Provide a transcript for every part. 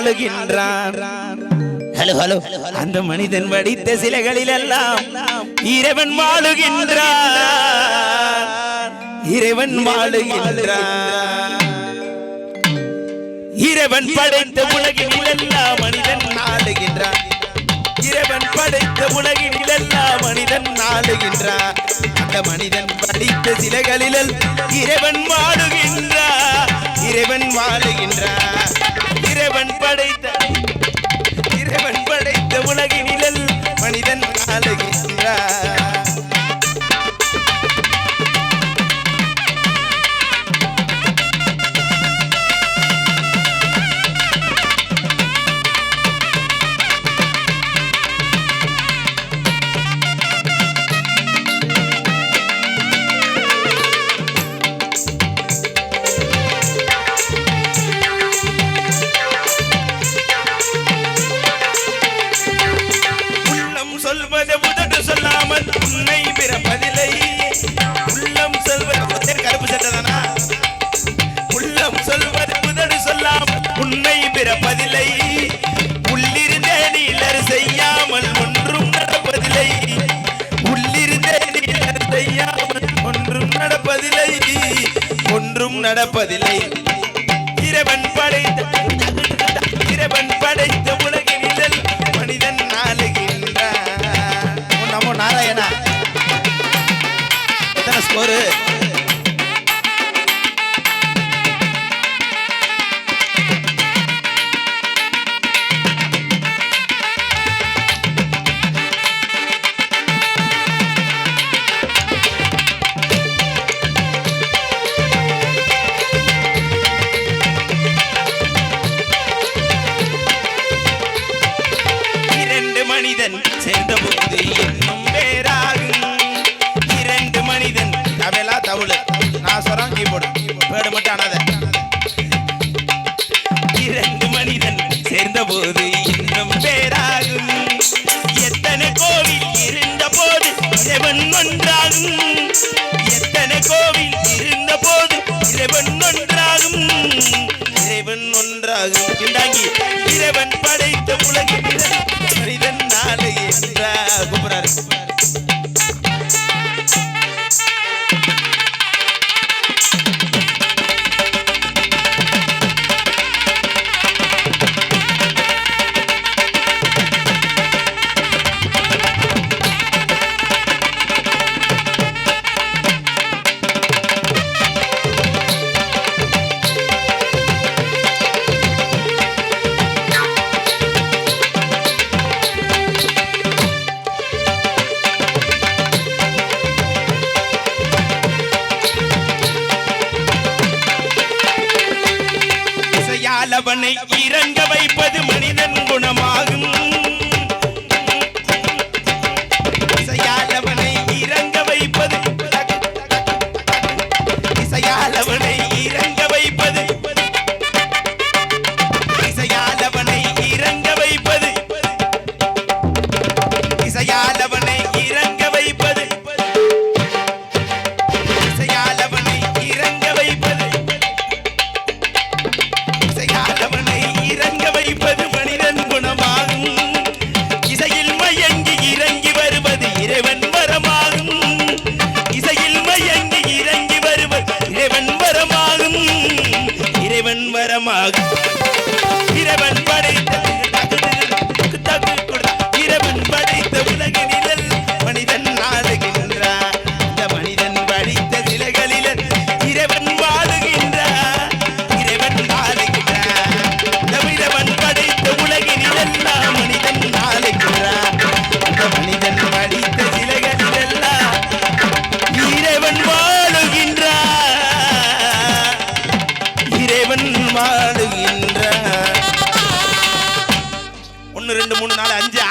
ஆளுகின்றான் hello hello. அந்த மனிதன் வடித்த சிலைகளில் எல்லாம் இறைவன் வாழுகின்றான். இறைவன் வாழுகின்றான். இறைவன் படைத்த உலகில் எல்லாம் மனிதன் ஆளுகின்றான் இறைவன் படைத்த உலகில் எல்லாம் மனிதன் ஆளுகின்றான் அந்த மனிதன் படித்த சிலைகளில் இறைவன் வாழுகின்றான். இறைவன் வாழுகின்றான். இறைவன் படைத்த இறைவன் படைத்த உலகின் நடப்பதில்லை. போது இன்னும் பேராகும் எத்தனை கோவில் இருந்த போது இறைவன் ஒன்றாகும். எத்தனை கோவில் இருந்த போது இறைவன் ஒன்றாகும். இறைவன் ஒன்றாகும். இறைவன் படைத்த உலகில்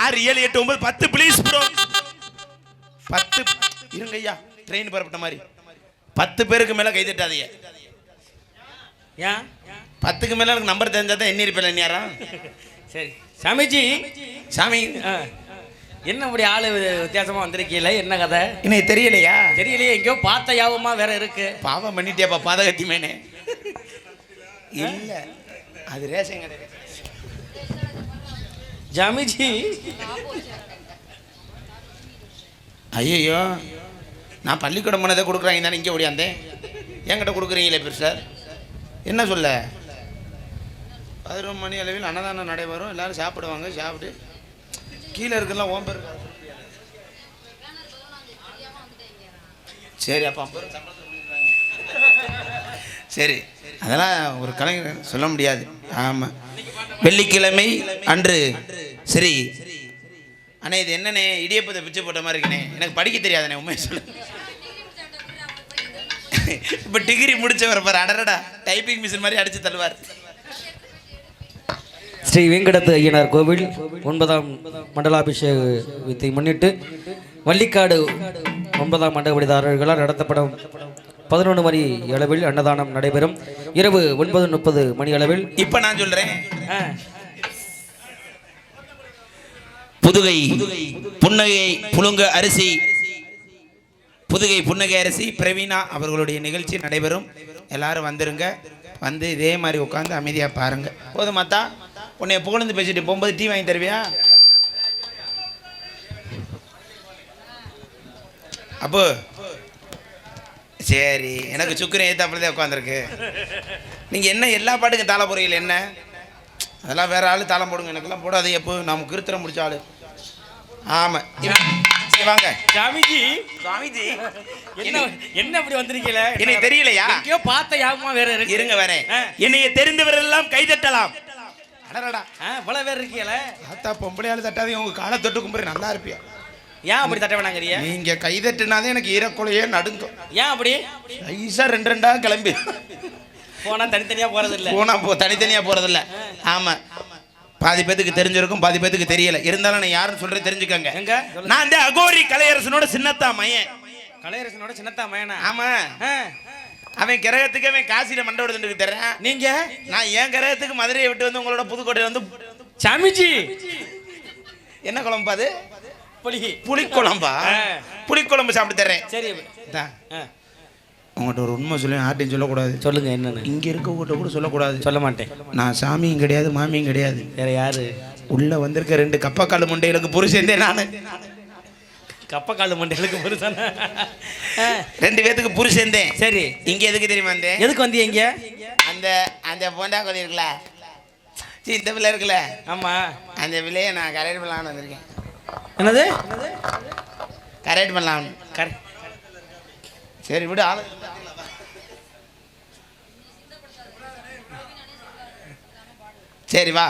ஆறு ஏழு எட்டு ஒன்பது பத்து ப்ளீஸ் ப்ரோ பத்து இருங்க ஐயா ட்ரெயின் புறப்பட்ட மாதிரி. பத்து பேருக்கு மேல கை தட்டாதீங்க ஏன் பத்துக்கு மேல எனக்கு நம்பர் தெரிஞ்சா தான் எண்ணி இருப்பேன் எண்ணியாரா சரி. சமிஜி. சாமி. என்ன இப்படி ஆளு வித்தியாசமா வந்திருக்கீல என்ன கதை? எனக்கு தெரியலையா? தெரியலையே எங்கேயோ பார்த்த யாபமா வேற இருக்கு. பாவம் பண்ணிட்டியாப்பா பாதகத்தி மேனே இல்ல அது ரேஷன் கிடையாது ஜாமிஜி. ஐயோ நான் பள்ளிக்கூடம் போனதை கொடுக்குறாங்க தானே இங்கே ஓடியாந்தேன். என்கிட்ட கொடுக்குறீங்களே பெருசார்? என்ன சொல்ல? பதினொரு மணி அளவில் அன்னதானம் நடைபெறும் எல்லாரும் சாப்பிடுவாங்க சாப்பிட்டு. கீழே இருக்கலாம் ஓம்பர். சரி அப்பா சரி அதெல்லாம் ஒரு கலைஞர் சொல்ல முடியாது. ஆமாம் வெள்ளிக்கிழமை அன்று. சரி. அண்ணே இது என்னண்ணே? இடியப்பத்தை பிச்சை போட்ட மாதிரி இருக்கனே எனக்கு படிக்க தெரியாதுண்ணே உண்மையை சொல்லு. இப்போ டிகிரி முடிச்சவர் பாரு அடரடா டைப்பிங் மிஷின் மாதிரி அடிச்சு தள்ளுவார். ஸ்ரீ வெங்கடத்து ஐயனார் கோவில் ஒன்பதாம் மண்டலாபிஷேகத்தை முன்னிட்டு வள்ளிக்காடு ஒன்பதாம் மண்டபடிதாரர்களால் நடத்தப்படும் பதினொன்று மணி அளவில் அன்னதானம் நடைபெறும். இரவு ஒன்பது முப்பது மணி அளவில். இப்போ நான் சொல்றேன். புதுகை புன்னகை புழுங்க அரிசி. புதுகை புன்னகை அரிசி பிரவீனா அவர்களுடைய நிகழ்ச்சி நடைபெறும். எல்லாரும் வந்துருங்க. வந்து இதே மாதிரி உட்காந்து அமைதியாக பாருங்க. போதும் மாத்தா உன்னை புகழ்ந்து பேசிட்டு போகும்போது டீ வாங்கி தருவியா? அப்போ. சரி எனக்கு சுக்கரன் ஏத்தாப்புல தான் உட்காந்துருக்கு நீங்கள் என்ன எல்லா பாட்டுக்கும் தாள போறீங்களே என்ன? அதெல்லாம் வேற ஆளு தாளம் போடுங்க எனக்கெல்லாம் போடாது எப்போ நம்ம கிருத்திரம் முடிச்ச ஆளு. ஆமாம் வாங்க. ஜாமிஜி. சுவாமிஜி என்ன என்ன இப்படி வந்திருக்கீல எனக்கு தெரியலையா? எங்கேயோ பார்த்த யாபமா வேற இருக்கு. இருங்க வரேன். என்னைய தெரிந்தவரெல்லாம் கைதட்டலாம் அடடா ஆ, பல பேர் இருக்கீல ஆத்தா பொம்பளையாளு தட்டாதே உங்க காலை தொட்டு கும்பிடு நல்லா இருப்பியா? ஏன் அப்படி தட்ட வேணாங்கறிய நீங்க கைதட்டுனாதே எனக்கு ஈரக்குலையே நடுங்கும் ஏன் அப்படி? ஐசா ரெண்டு ரெண்டா கிளம்பி. போனா தனித்தனியா போறது இல்ல போனா போ தனித்தனியா போறதில்ல. ஆமா. பாதி பேத்துக்கு தெரிஞ்சிருக்கும் பாதி பேத்துக்கு தெரியல. இருந்தாலும் நான் யாருன்னு சொல்றது தெரிஞ்சுக்கங்க. நான் இந்த அகோரி கலையரசனோட சின்னத்தா மையன். கலையரசனோட சின்னத்தா மயனா? ஆமா. அவன் கிரகத்துக்கு அவன் காசியில மண்டபத்துக்கு தர்றேன் நீங்க? நான் என் கிரகத்துக்கு மதுரையை விட்டு வந்து உங்களோட புதுக்கோட்டையில வந்து சாமிஜி! என்ன குழம்பு அது? புளிக்குழம்பா. புளிக்குழம்பு சாப்பிட்டு தர்றேன். சரி உங்கள்கிட்ட ஒரு உண்மை சொல்லி யார்ட்டையும் சொல்லக்கூடாது. சொல்லுங்க என்னன்னு. இங்க இருக்கவங்ககிட்ட கூட சொல்லக்கூடாது. சொல்ல மாட்டேன். நான் சாமியும் கிடையாது மாமியும் கிடையாது. வேற யாரு? உள்ள வந்திருக்க ரெண்டு கப்பக்கால் முண்டைகளுக்கு புருஷந்தே நான். கப்பக்கால் மண்டைகளுக்கு பெருசான ரெண்டு பேத்துக்கு புருஷந்தேன் சரி. இங்க எதுக்கு தெரியுமா வந்தேன்? எதுக்கு வந்தீங்க இங்க? அந்த அந்த போண்டா கோழி இருக்குல்ல? இந்த பிள்ளை இருக்குல்ல? ஆமா. அந்த பிள்ளையை நான் கரெக்ட் பண்ணலாம்னு வந்திருக்கேன். என்னது? கரெக்ட் பண்ணலாம்னு கரை சரி விடு ஆளு. சரி வா.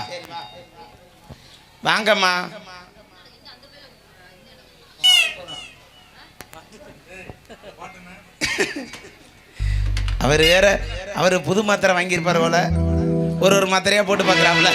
வாங்கம்மா. அவர் வேற அவர் புது மாத்திரை வாங்கியிருப்பார் போல. ஒரு ஒரு மாத்திரையா போட்டு பார்க்குறாப்புல.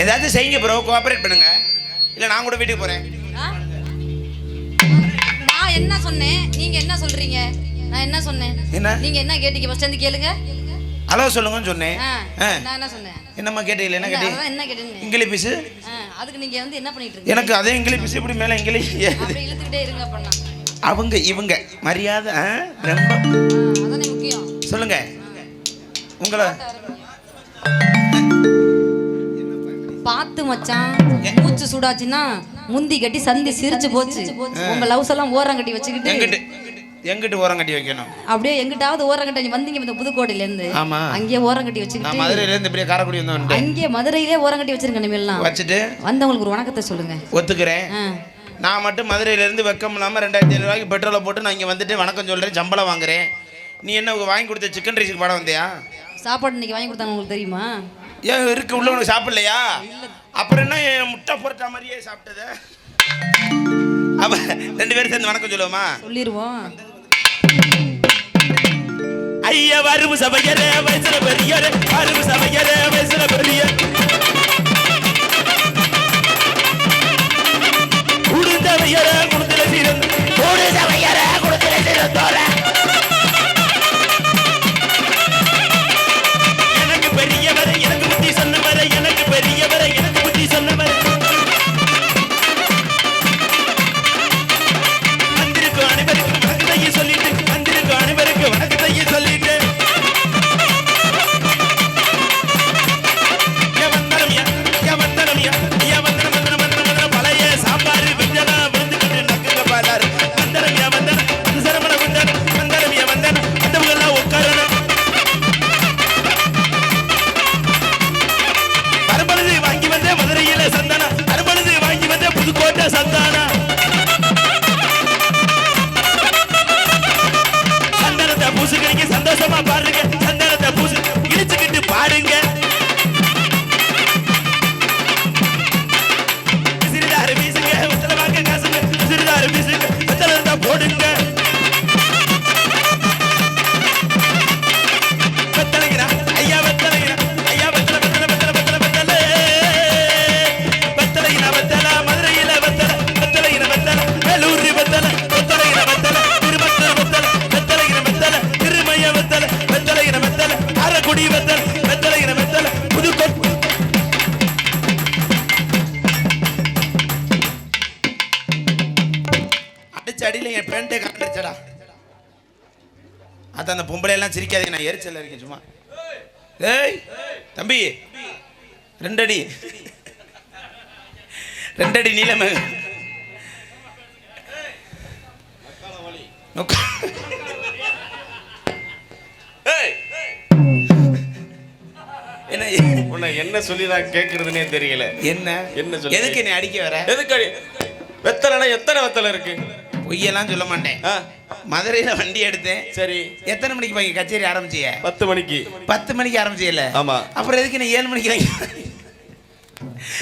ஏதாச்சும் செய்யுங்க ப்ரோ கோஆபரேட் பண்ணுங்க. இல்ல நான் கூட வீட்டுக்கு போறேன். ஆ? நான் என்ன சொன்னேன்? நீங்க என்ன சொல்றீங்க? நான் என்ன சொன்னேன்? என்ன? நீங்க என்ன கேட்டீங்க? ஃபர்ஸ்ட் வந்து கேளுங்க. ஹலோ சொல்லுங்கன்னு சொன்னேன். நான் என்ன சொன்னேன்? என்னம்மா கேட்டீங்களா? என்ன கேட்டீங்க? என்ன கேட்டேன்னு இங்கிலீஷ். ஆ, அதுக்கு நீங்க வந்து என்ன பண்ணிட்டு இருக்கீங்க? எனக்கு அதே இங்கிலீஷ் இப்படி மேலே இங்கிலீஷ். அப்படி இழுத்துக்கிட்டே இருங்க பண்ணா அவங்க இவங்க மரியாதை ரொம்ப. அதானே முக்கியம். சொல்லுங்க. உங்களை பார்த்து மச்சான் மூச்சு சூடாச்சுன்னா முந்தி கட்டி சந்தி சிரிச்சு போச்சு. உங்க லவ்ஸ் எல்லாம் ஓரம் கட்டி வச்சுக்கிட்டு. எங்கிட்டு எங்கிட்டு ஓரம் கட்டி வைக்கணும்? அப்படியே எங்கிட்டாவது ஓரம் கட்டி வந்தீங்க இந்த புதுக்கோட்டையில இருந்து ஆமா. அங்கேயே ஓரம் கட்டி வச்சுக்கிட்டு. மதுரையில இருந்து இப்படியே காரைக்குடி வந்தோன்ட்டு அங்கேயே மதுரையிலே ஓரம் கட்டி வச்சிருங்க இனிமேல்லாம். வச்சுட்டு? வந்தவங்களுக்கு ஒரு வணக்கத்தை சொல்லுங்க. ஒத்துக்கிறேன். நான் மட்டும் மதுரையில இருந்து வெக்கம் இல்லாமல் ரெண்டாயிரத்தி ஐநூறு ரூபாய்க்கு பெட்ரோலை போட்டு நான் இங்கே வந்துட்டு வணக்கம் சொல்கிறேன் சம்பளம் வாங்குறேன். நீ என்ன வாங்கி கொடுத்த சிக்கன் ரைஸுக்கு படம் வந்தியா? சாப்பாடு இன்னைக்கு வாங்கி கொடுத்தாங்க உங்களுக்கு தெரியுமா? ஏன் இருக்கு உள்ள உனக்கு சாப்பிடலையா அப்புறம் என்ன என் முட்டை பொருட்டா மாதிரியே சாப்பிட்டத? அவ ரெண்டு பேரும் சேர்ந்து வணக்கம் சொல்லுவோமா? சொல்லிடுவோம் ஐயா வருவு சபையரே வயசுல பெரியரே வருவு சபையரே வயசுல பெரிய குடுந்தவையரே குடுத்துல சீரன் குடு சபையரே குடுத்துல சீரத்தோர எனக்கு ரெண்டடி. ரெண்டடி நீளமே. என்ன? சொல்லி நான் கேட்கறதுனே தெரியல. என்ன? என்ன சொல்லு? எதுக்கு நீ அடிக்க வர? எதுக்கு அடி- வெத்தலைனா எத்தனை வெத்தலை இருக்கு? பொய்யெல்லாம் சொல்ல மாட்டேன். மதுரையில் வண்டி எடுத்தேன். சரி. எத்தனை மணிக்கு கச்சேரி ஆரம்பிச்சிய? பத்து மணிக்கு. பத்து மணிக்கு ஆரம்பிச்சியல ஆமா. அப்புறம் எதுக்கு நீ ஏழு மணிக்கு?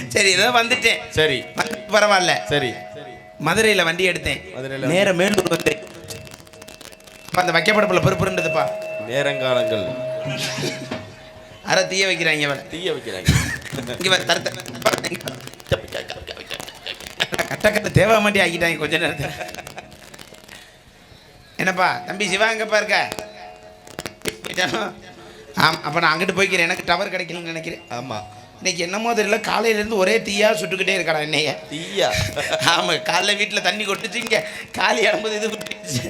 சரி ஏதோ வந்துட்டேன். சரி. பரவாயில்ல. சரி. மதுரையில் வண்டி எடுத்தேன். மதுரையில நேர மேலூர் வந்தேன். அந்த வைக்கப்படப்பில் பொறுப்புன்றதுப்பா நேரங்காலங்கள். அரை தீய வைக்கிறாங்க அவளை தீய வைக்கிறாங்க. தரத்த கட்டக்கட்ட தேவை மாட்டி ஆக்கிட்டாங்க கொஞ்ச நேரத்தில். என்னப்பா தம்பி சிவா எங்கப்பா இருக்க? ஆம் அப்போ நான் அங்கிட்டு போய்க்கிறேன். எனக்கு டவர் கிடைக்கலன்னு நினைக்கிறேன். ஆமா. இன்னைக்கு என்னமோ தெரியல காலையிலேருந்து ஒரே தீயா சுட்டுக்கிட்டே இருக்கடா என்னைய. தீயா? ஆமாம் காலைல வீட்டில் தண்ணி கொட்டுச்சிங்க. காலி இறங்கும்போது இது கொட்டுச்சு.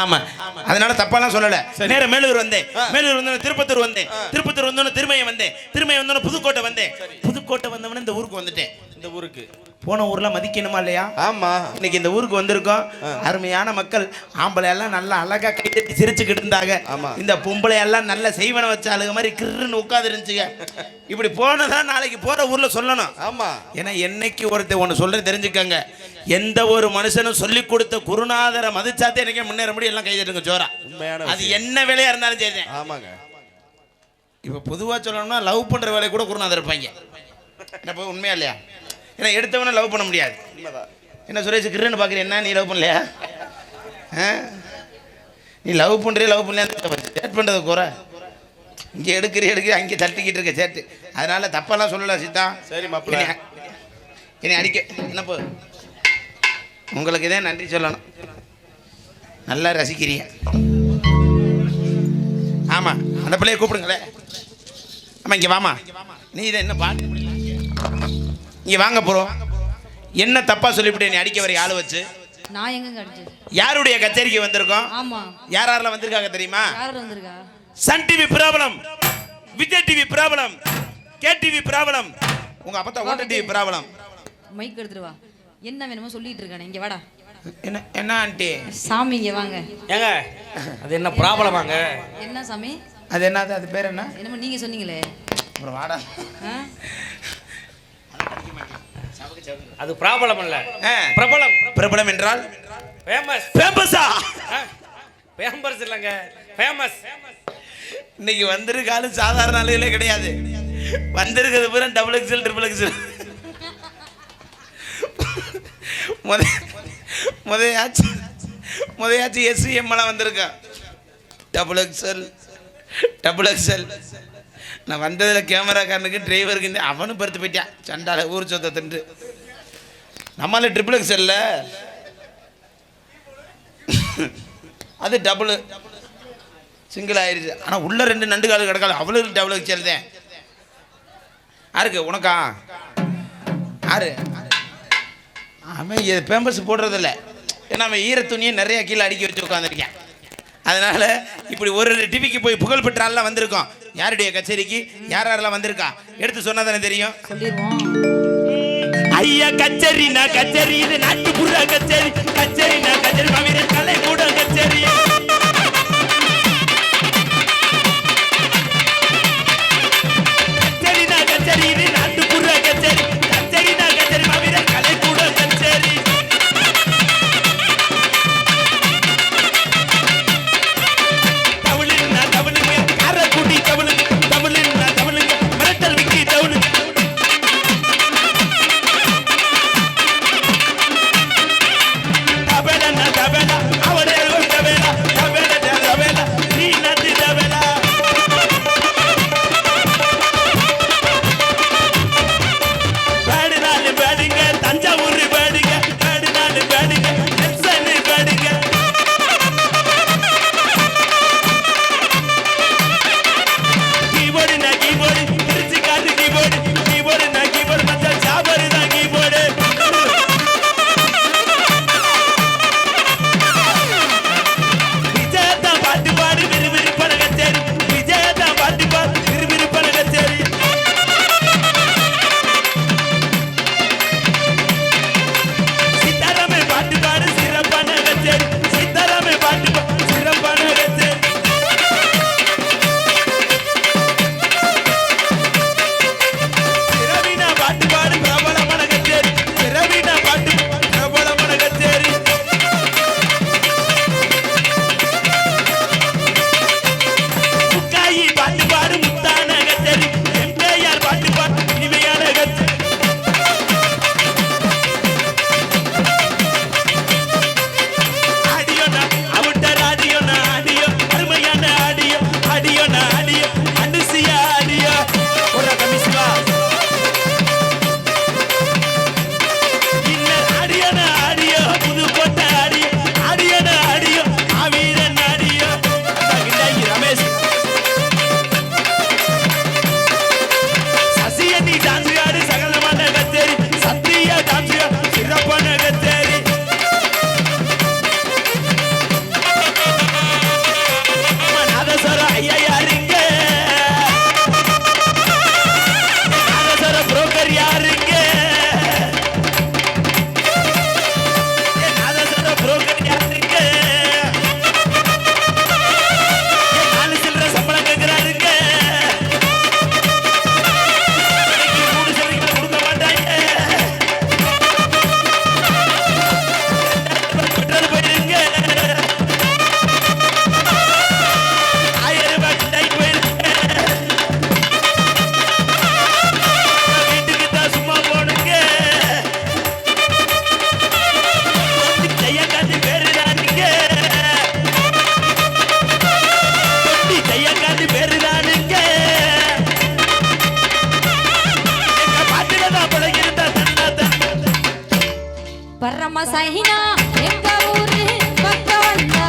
ஆமாம் அதனால தப்பாலாம் சொல்லலை. நேரம் மேலூர் வந்தேன். மேலூர் வந்தோடனே திருப்பத்தூர் வந்தேன். திருப்பத்தூர் வந்தோடனே திருமயம் வந்தேன். திருமயம் வந்தோடனே புதுக்கோட்டை வந்தேன். புதுக்கோட்டை வந்தவொடனே இந்த ஊருக்கு வந்துட்டேன். இந்த ஊருக்கு. போன ஊர்ல மதிக்கணுமா இல்லையா? ஆமா. இன்னைக்கு இந்த ஊருக்கு வந்திருக்கோம். அருமையான மக்கள். ஆம்பளை எல்லாம் நல்லா அழகா கைத்தட்டி சிரிச்சுக்கிட்டு இருந்தாங்க. ஆமா. இந்த பொம்பளை எல்லாம் நல்ல செய்வன வச்ச ஆளுங்க மாதிரி கிருன்னு உட்காந்து இருந்துச்சுங்க இப்படி போனதா நாளைக்கு போற ஊர்ல சொல்லணும். ஆமா. ஏன்னா என்னைக்கு ஒருத்தர் ஒன்று சொல்றது தெரிஞ்சுக்கங்க. எந்த ஒரு மனுஷனும் சொல்லி கொடுத்த குருநாதரை மதிச்சாத்தே எனக்கு முன்னேற முடியும். எல்லாம் கைதட்டுங்க ஜோரா. அது. என்ன வேலையா இருந்தாலும் சரி ஆமாங்க. இப்போ பொதுவாக சொல்லணும்னா லவ் பண்ணுற வேலையை கூட குருநாதர் இருப்பாங்க. என்ன உண்மையா இல்லையா? ஏன்னா எடுத்தவன லவ் பண்ண முடியாது. என்ன சுரேஷ் கிருன்னு பார்க்குற என்ன நீ லவ் பண்ணலையா? நீ லவ் பண்ணுறிய லவ் பண்ணலையா சேட் பண்ணுறது குறை இங்கே எடுக்கிற எடுக்கிற அங்கே தட்டிக்கிட்டு இருக்க சேட்டு அதனால தப்பெல்லாம் சொல்லல சீதா சரி, மாப்பிள்ளை. என்னை- அடிக்க. என்னப்போ? உங்களுக்கு இதே நன்றி சொல்லணும். நல்லா ரசிக்கிறீங்க. ஆமாம் அந்த பிள்ளைய கூப்பிடுங்களே. ஆமா இங்க வாமா நீ இதை என்ன பாட்டு இங்க வாங்க போறோம் என்ன தப்பா சொல்லிவிட்டு நீ அடிக்க வர ஆளு வச்சு. நான் எங்க யாருடைய கச்சேரிக்கு வந்திருக்கோம்? ஆமா. யார் யாரெல்லாம் வந்திருக்காங்க தெரியுமா? யார் வந்திருக்கா? சன் டிவி பிராபலம் விஜய் டிவி பிராபலம் கே டிவி பிராபலம் உங்க அப்பத்தா ஓட்ட டிவி பிராபலம். மைக் எடுத்துட்டு வா. என்ன வேணுமோ சொல்லிட்டு இருக்கானே இங்க வாடா. என்ன என்ன ஆண்டி? சாமி இங்க வாங்க. ஏங்க அது என்ன ப்ராப்ளமாங்க என்ன சாமி? அது என்னது அது பேர் என்ன? என்னமோ நீங்க சொன்னீங்களே. அப்புறம் வாடா. ஆ? அது ப்ராப்ளம் இல்ல. பிரபலம். பிரபலம் என்றால்? ஃபேமஸ் ஃபேமஸா ஃபேமஸ் இல்லைங்க. ஃபேமஸ் இன்னைக்கு வந்திருக்காலும் சாதாரண ஆளுகளே கிடையாது. வந்திருக்கிறது பூரா டபுள் எக்ஸல் ட்ரிபிள் எக்ஸல் முத முதையாச்சு. முதையாச்சு எஸ்சிஎம்மெல்லாம் வந்திருக்கா. டபுள் எக்ஸல் டபுள் எக்ஸல் நான் வந்ததில் கேமராக்காரனுக்கு டிரைவருக்கு இந்த அவனும் பருத்து போயிட்டான். சண்டால ஊர் சொத்தை தின்று. நம்மளால ட்ரிபிள் எக்ஸல்ல அது டபுள் சிங்கிள் ஆயிடுச்சு ஆனால் உள்ளே ரெண்டு நண்டு கால் கிடக்காது. அவ்வளோ டபுள் எக்ஸ் தான். யாருக்கு? உனக்கா? யாரு? அவன் இது பேம்பஸ் போடுறதில்ல. ஏன்னா அவன் ஈர துணியை நிறைய கீழே அடுக்கி வச்சு உட்காந்துருக்கேன் அதனால் இப்படி ஒரு டிவிக்கு போய் புகழ் பெற்ற வந்திருக்கோம். யாருடைய கச்சேரிக்கு? யார் யாரெல்லாம் வந்திருக்கா? எடுத்து சொன்னால் தானே தெரியும். சொல்லிடுவோம் ஐயா கச்சேரினா கச்சேரி இது நாட்டுப்புற கச்சேரி. கச்சேரி கச்சேரி மாவீரன் கலை கூட கச்சேரி. பரம சைனா எங்க ஊரு பக்கம் வந்தா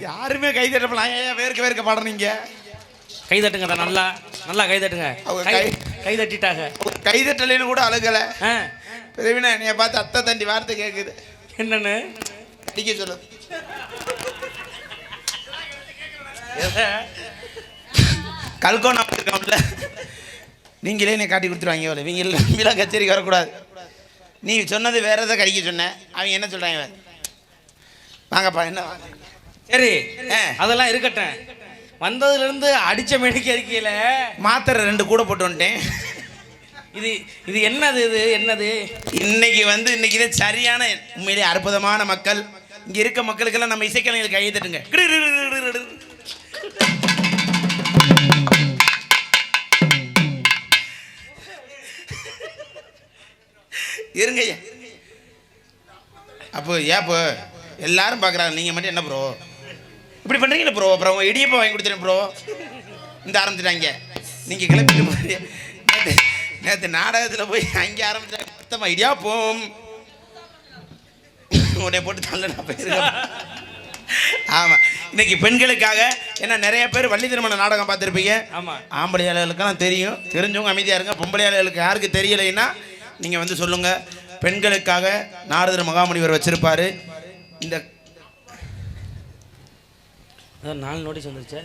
யாருமே கை தட்டப்பலாம் ஏன் வேர்க்க வேர்க்க பாடுறீங்க கை தட்டுங்க நல்லா நல்லா கை தட்டுங்க. கை கை- தட்டிட்டாங்க. கை தட்டலைன்னு கூட அழுகலை. பிரவீனா என்னைய பார்த்து அத்தை தண்டி வார்த்தை கேட்குது என்னன்னு? அடிக்க சொல்லு. கல்கோனா இருக்கான்ல நீங்களே என்னை காட்டி கொடுத்துருவாங்க இவளை. இவங்க இவங்களாம் கச்சேரிக்கு வரக்கூடாது. நீ சொன்னது வேற எதை கடிக்க சொன்ன? அவங்க என்ன சொல்கிறாங்க வாங்கப்பா என்ன சரி. அதெல்லாம் இருக்கட்டும். வந்ததுல இருந்து அடிச்ச மெடிக்க இருக்கையில மாத்திரை ரெண்டு கூட போட்டு வந்துட்டேன். இது இது என்னது இது? என்னது? இன்னைக்கு வந்து இன்னைக்கு இது சரியான உண்மையிலே அற்புதமான மக்கள். இங்க இருக்க மக்களுக்கெல்லாம் நம்ம இசைக்கலைஞர்கள் கையை தட்டுங்க. இருங்க அப்போ ஏன் இப்போ எல்லாரும் பார்க்குறாங்க நீங்கள் மட்டும் என்ன ப்ரோ இப்படி பண்ணுறீங்களா ப்ரோ அப்புறம் இடியப்பம் வாங்கி கொடுத்துறேன் ப்ரோ இந்த ஆரம்பிச்சிட்டாங்க. நீங்கள் கிளப்பிட்டு போய் நேற்று நேற்று நாடகத்தில் போய் அங்கே ஆரம்பிச்சாங்க மொத்தமாக இடியாப்பம். உன்னை போட்டு தள்ள நான் போயிருக்கேன். ஆமாம் இன்னைக்கு பெண்களுக்காக ஏன்னா நிறைய பேர் வள்ளி திருமண நாடகம் பார்த்துருப்பீங்க. ஆமா. ஆம்பளையாளர்களுக்கெல்லாம் தெரியும். தெரிஞ்சவங்க அமைதியாக இருங்க. பொம்பளையாளர்களுக்கு யாருக்கு தெரியலைன்னா நீங்கள் வந்து சொல்லுங்கள் பெண்களுக்காக நாரதர் மகாமுனிவர் வச்சிருப்பாரு. இந்த அதான் நாலு நோட்டீஸ் வந்துருச்சு.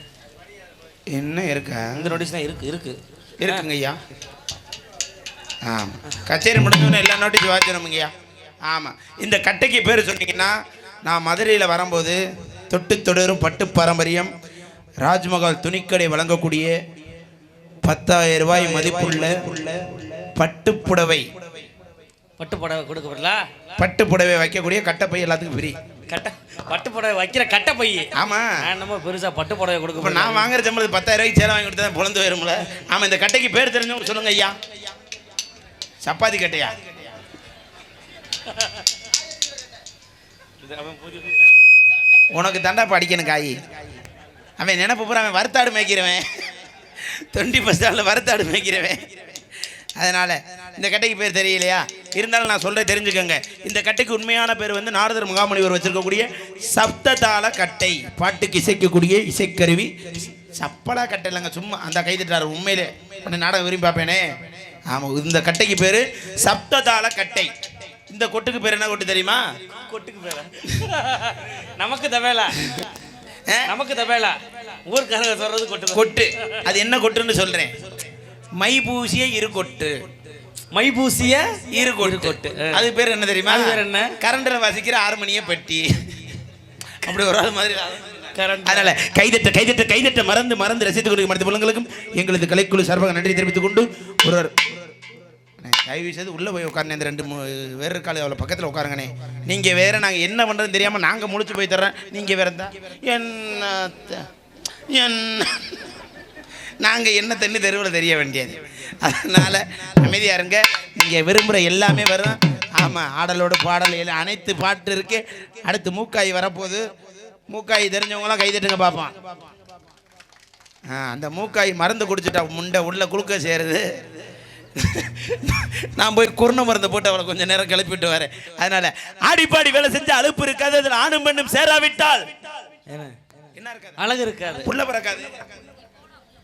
என்ன இருக்கா? இந்த நோட்டீஸ் தான் இருக்கு இருக்கு. இருக்குங்க ஐயா. ஆமாம் கச்சேரி முடிஞ்சோன்னு எல்லா நோட்டீஸ் வாச்சிடணுங்கய்யா ஆமாம் இந்த கட்டைக்கு பேர் சொன்னீங்கன்னா நான் மதுரையில் வரும்போது தொட்டு தொடரும் பட்டு பாரம்பரியம் ராஜ்மஹால் துணிக்கடை வழங்கக்கூடிய பத்தாயிரம் ரூபாய் மதிப்புள்ள பட்டுப்புடவை பட்டு புடவை கொடுக்க வரல பட்டு புடவை வைக்கக்கூடிய கட்டப்பை எல்லாத்துக்கும் ஃப்ரீ. கட்ட பட்டு புடவை வைக்கிற கட்டை பை ஆமாம் நான் நம்ம பெருசா பட்டு புடவை கொடுக்க நான் வாங்குற சம்பளம் பத்தாயிரம் ரூபாய்க்கு சேலை வாங்கி கொடுத்தா தான் வரும்ல ஆமாம் இந்த கட்டைக்கு பேர் தெரிஞ்சவங்க சொல்லுங்க ஐயா. சப்பாத்தி கட்டையா? உனக்கு தண்டா படிக்கணும் காய். அவன் நினப்பு பூரா அவன் வறுத்தாடு மேய்க்கிறவன். தொண்டி பஸ் ஸ்டாண்டில் வறுத்தாடு மேய்க்கிறவன். அதனால் இந்த கட்டைக்கு பேர் தெரியலையா? இருந்தாலும் நான் சொல்ல தெரிஞ்சுக்கோங்க. இந்த கட்டைக்கு உண்மையான பேர் வந்து நாரதர் முகாமணிவர் வச்சிருக்கக்கூடிய சப்ததாள கட்டை பாட்டுக்கு இசைக்கக்கூடிய இசைக்கருவி. சப்பலா கட்டை இல்லைங்க சும்மா அந்த கைதிட்டார் உண்மையிலே. நாடகம் விரும்பி பார்ப்பேனே. ஆமாம் இந்த கட்டைக்கு பேர் சப்ததாள கட்டை. இந்த கொட்டுக்கு பேர் என்ன கொட்டு தெரியுமா? கொட்டுக்கு பேர? நமக்கு தவேலா? நமக்கு தவேலா ஊர்க்காரங்க சொல்றது கொட்டு கொட்டு. அது என்ன கொட்டுன்னு சொல்றேன். மை பூசிய இரு கொட்டு மை பூசிய இரு கொட்டு கொட்டு, ஆ. அது பேர் என்ன தெரியுமா? அது பேர் என்ன? கரண்ட்ல வாசிக்கிற ஆறுமணிய பெட்டி. அப்படி ஒரு ஆள் மாதிரி கரண்ட் அதனால கைதட்ட கைதட்ட கைதட்ட மறந்து மறந்து ரசித்துக் கொடுக்கும் மனித புலங்களுக்கும் எங்களது கலைக்குழு சார்பாக நன்றி தெரிவித்துக் கொண்டு ஒருவர். தயவு செய்து உள்ளே போய் உட்காருங்க இந்த ரெண்டு வேறு காலை அவ்வளோ பக்கத்தில் உட்காருங்கண்ணே. நீங்கள் வேற நாங்கள் என்ன பண்ணுறதுன்னு தெரியாமல் நாங்கள் முழிச்சு போய் தர்றேன். நீங்கள் வேற இருந்தா என்ன என்ன நாங்கள் என்ன தண்ணி தெருவில் தெரிய வேண்டியது. அதனால் அமைதியாக இருங்க. நீங்கள் விரும்புகிற எல்லாமே வரும் ஆமாம் ஆடலோடு பாடல் எல்லாம் அனைத்து பாட்டு இருக்கு. அடுத்து மூக்காய் வரப்போகுது. மூக்காய் தெரிஞ்சவங்களாம் கைதட்டுங்க பார்ப்பான் ஆ அந்த மூக்காய் மருந்து குடிச்சிட்டா முண்டை உள்ள குளுக்க சேருது. நான் போய் குருண மருந்து போட்டு அவளை கொஞ்சம் நேரம் கிளப்பிட்டு வரேன். அதனால ஆடிப்பாடி வேலை செஞ்சு அலுப்பு இருக்காது அதில் ஆணும் பெண்ணும் சேராவிட்டால். என்ன? இருக்காது? அழகு இருக்காது. புள்ள பிறக்காது.